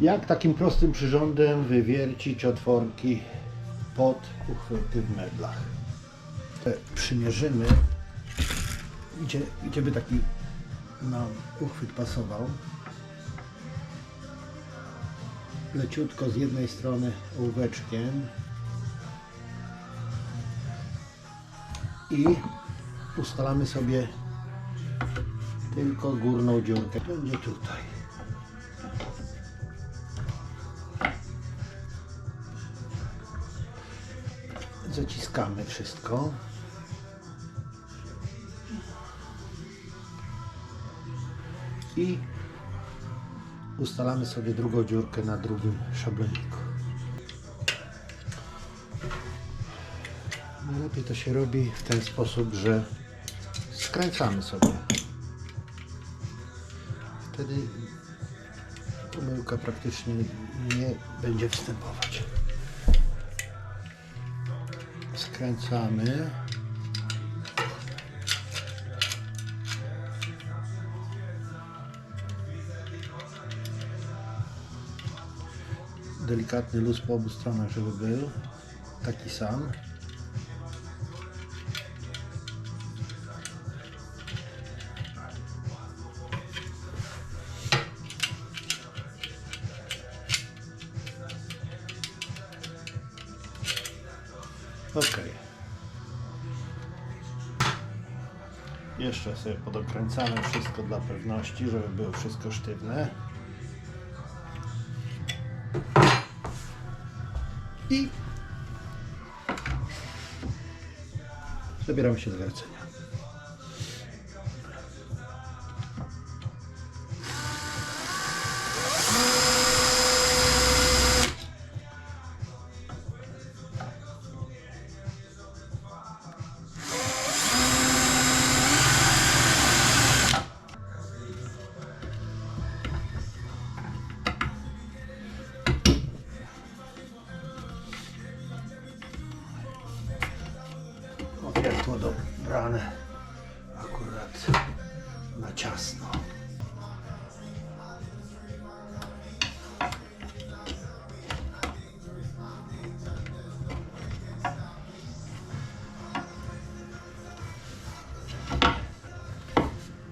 Jak takim prostym przyrządem wywiercić otworki pod uchwyty w meblach? Przymierzymy, gdzie, gdzie by taki nam uchwyt pasował. Leciutko z jednej strony ołóweczkiem i ustalamy sobie tylko górną dziurkę. Będzie tutaj. Zaciskamy wszystko. I ustalamy sobie drugą dziurkę na drugim szabloniku. Najlepiej to się robi w ten sposób, że skręcamy sobie. Wtedy pomyłka praktycznie nie będzie występować. Skręcamy. Delikatny luz po obu stronach, żeby był taki sam. Ok. Jeszcze sobie podokręcamy wszystko dla pewności, żeby było wszystko sztywne. I zabieramy się do wiercenia. O, wiertło dobrane akurat na ciasno.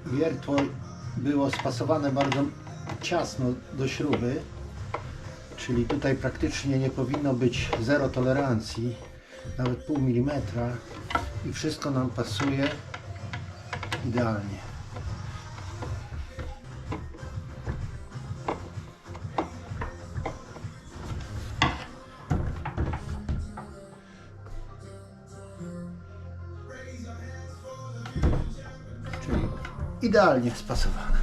Wiertło było spasowane bardzo ciasno do śruby, czyli tutaj praktycznie nie powinno być zero tolerancji, nawet pół milimetra i wszystko nam pasuje idealnie. Czyli idealnie spasowane.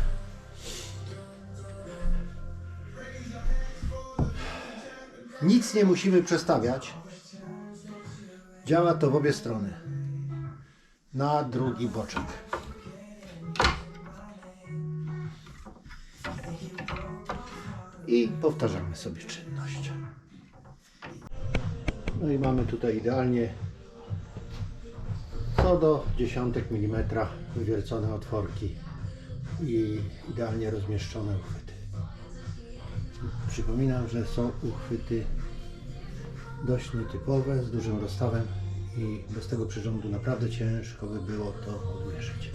Nic nie musimy przestawiać. Działa to w obie strony. Na drugi boczek. I powtarzamy sobie czynność. No i mamy tutaj idealnie co do dziesiątek milimetra wywiercone otworki i idealnie rozmieszczone uchwyty. Przypominam, że są uchwyty dość nietypowe, z dużym rozstawem i bez tego przyrządu naprawdę ciężko by było to odmierzyć.